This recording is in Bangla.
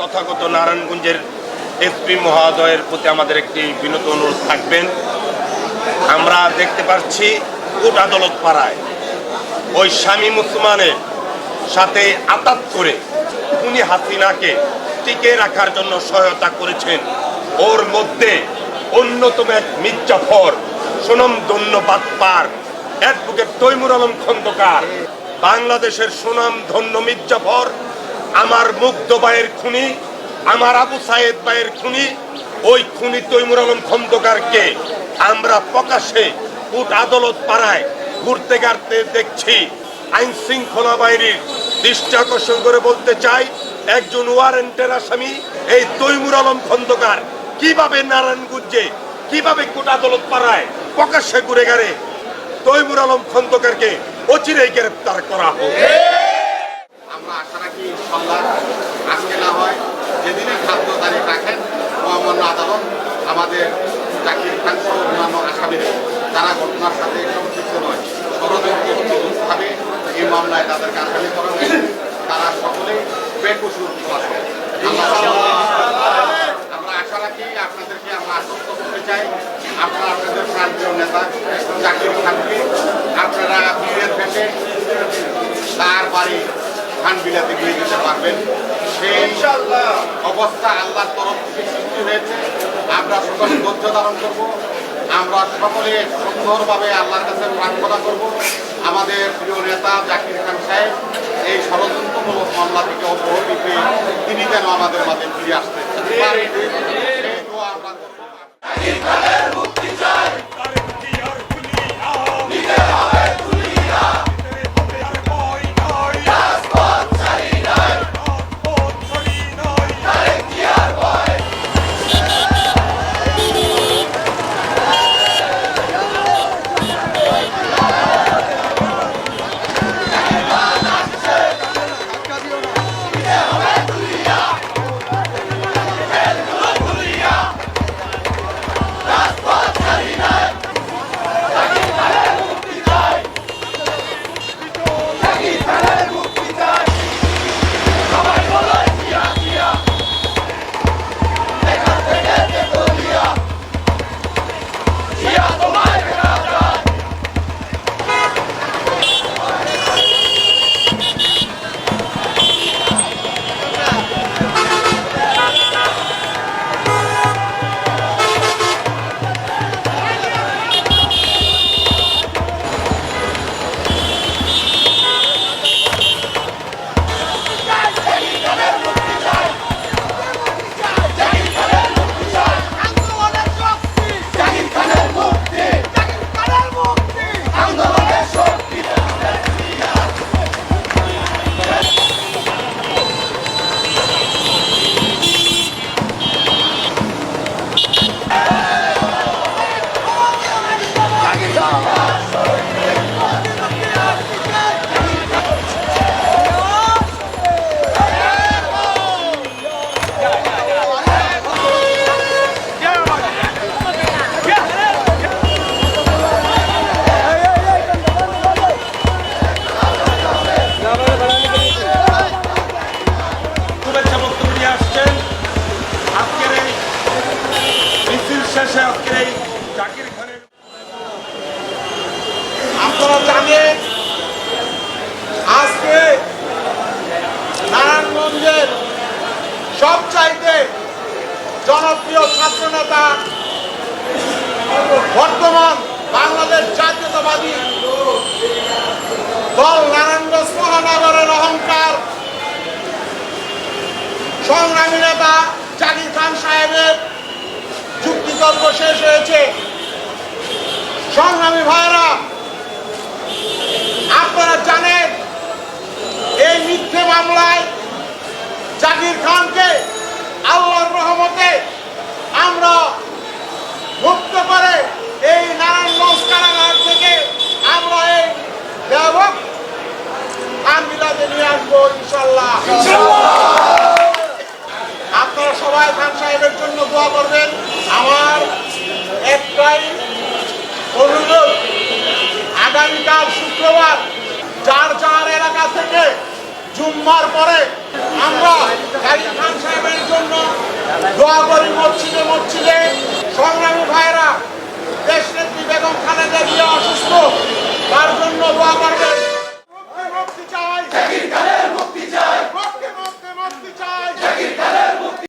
নারায়ণগঞ্জের এসপি মহোদয়ের প্রতি আমাদের একটি বিনত অনুরোধ থাকবেন। আমরা দেখতে পাচ্ছি কোট আদালত পাড়ায় ওই স্বামী মুসলমানের সাথে আতাত করে উনি হাসিনাকে টিকে রাখার জন্য সহায়তা করেছেন। ওর মধ্যে অন্যতম এক মির্জাফর সোনম ধন্য বাতপার অ্যাডভোকেট তৈমুর আলম খন্দকার, বাংলাদেশের সুনাম ধন্য মির্জাফর আমার মুগ্ধ বায়ের খুনি, আমার আবু সাহেদ ভাইয়ের খুনি, ওই খুনি তৈমুর আলম খন্দকারকে আমরা প্রকাশ্যে কোর্ট আদালত পাড়ায় ঘুরতে গাড়তে দেখছি। আইন শৃঙ্খলা বাহিনীর দৃষ্টি আকর্ষণ করে বলতে চাই, একজন ওয়ারেন্টের আসামি, এই তৈমুর আলম খন্দকার কীভাবে নারায়ণগঞ্জে কীভাবে কোর্ট আদালত পাড়ায় প্রকাশ্যে ঘুরে গেড়ে তৈমুর আলম খন্দকারকে অচিরেই গ্রেপ্তার করা হোক। আমরা আশা রাখি ইনশাল্লাহ না হয় যেদিনে খাদ্য তারিখ রাখেন আদালত আমাদের জাকির খান সহ অন্যান্য আসামিদের ঘটনার সাথে সম্পৃক্ত নয়। ষড়যন্ত্রভাবে এই মামলায় তাদেরকে আসামি করা তারা সকলেই বেকসুর আছে। আমরা আশা রাখি আপনাদেরকে আমরা আশ্বস্ত করতে চাই। আপনারা আপনাদের প্রান্তীয় নেতা জাকির খানকে, আপনারা বিয়ের ভেসে তার বাড়ি খান বিলাতে গিয়ে যেতে পারবেন। সেই অবস্থা আল্লাহর তরফ থেকে সৃষ্টি হয়েছে। আমরা সকলে ধৈর্য ধারণ করব। আমরা সকলে সুন্দরভাবে আল্লাহর কাছে প্রার্থনা করব। আমাদের প্রিয় নেতা জাকির খান সাহেব, এই ষড়যন্ত্রমূলক মামলা থেকে পেয়ে তিনি যেন আমাদের মাঝে ফিরে আসতে পারেন। আপনারা জানেন আজকে নারায়ণগঞ্জের সবচাইতে জনপ্রিয় ছাত্র নেতা বর্তমান বাংলাদেশ জাতীয়তাবাদী দল নারায়ণগঞ্জ মহানগরের অহংকার সংগ্রামী নেতা জাকির খান সাহেবের যুক্তিতর্ক শেষ হয়েছে। সংগ্রামী ভাইরা আপনারা জানেন, এই মিথ্যে মামলায় জাকির খানকে আল্লাহর রহমতে আমরা মুক্ত করে এই নারায়ণগঞ্জ কারাগার থেকে আমরা এই ব্যাপক আমিলাতে নিয়ে আসব ইনশাল্লাহ আপনারা সবাই খান সাহেবের জন্য দোয়া করবেন। আমার একটাই আগামীকাল শুক্রবার, যার যার এলাকা থেকে জুম্মা জুম্মার পরে আমরা জাহিদ খান সাহেবের জন্য দোয়া করি মসজিদে মসজিদে। সংগ্রামী ভাইরা